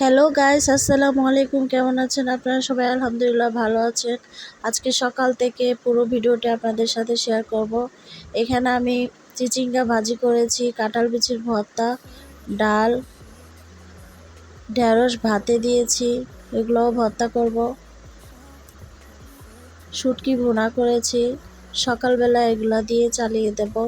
Hello guys আসসালামু আলাইকুম। কেমন আছেন আপনারা? সবাই আলহামদুলিল্লাহ ভালো আছেন। আজকে সকাল থেকে পুরো ভিডিওটা আপনাদের সাথে শেয়ার করব। এখানে আমি চিচিঙ্গা ভাজি করেছি, কাঁঠাল বিচির ভর্তা, ডাল, ঢেঁড়স ভাতে দিয়েছি, এগুলোও ভর্তা করব। শুটকি ভুনা করেছি, সকালবেলা এগুলো দিয়ে চালিয়ে দেবো।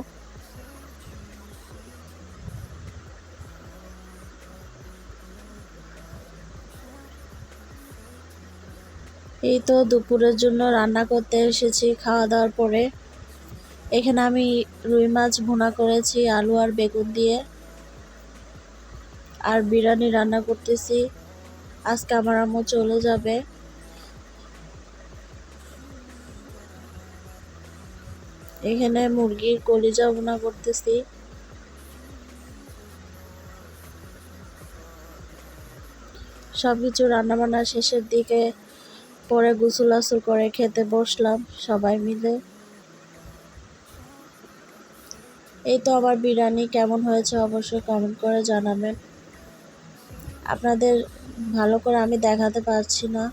এই তো দুপুরের জন্য রান্না করতে এসেছি খাওয়া দাওয়ার পরে। এখানে আমি রুই মাছ ভুনা করেছি, আলু আর বেগুন দিয়ে। আর বিরিয়ানি রান্না করতেছি। আজকে আমার আম্মু চলে যাবে। এখানে মুরগির কলিজা ভুনা করতেছি। সব কিছু রান্নাবান্না শেষের দিকে পরে গোসল আসল করে খেতে বসলাম সবাই মিলে। এই তো আমার বিরিয়ানি কেমন হয়েছে অবশ্যই কমেন্ট করে জানাবেন। আপনাদের ভালো করে আমি দেখাতে পারছি না।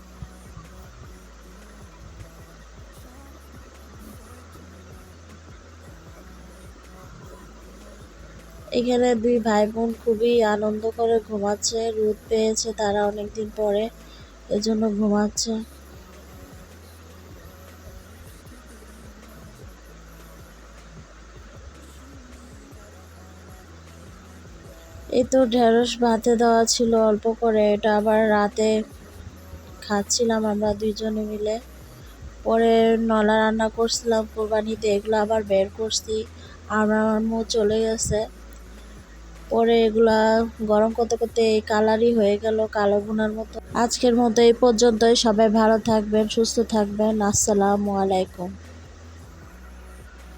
এখানে দুই ভাই বোন খুবই আনন্দ করে ঘুমাচ্ছে, রোদ পেয়েছে তারা অনেকদিন পরে, এজন্য ঘুমাচ্ছে। এই তো ঢেঁড়স ভাতে দেওয়া ছিল অল্প করে, এটা আবার রাতে খাচ্ছিলাম আমরা দুইজনে মিলে। পরে নলা রান্না করছিলাম, কোরবানিতে এগুলো আবার বের করছি, আমার আম্মু চলে গেছে। পরে এগুলা গরম করতে করতে এই কালারই হয়ে গেল কালো গুনার মতো। আজকের মতো এই পর্যন্তই, সবাই ভালো থাকবেন, সুস্থ থাকবেন, আসসালামু আলাইকুম।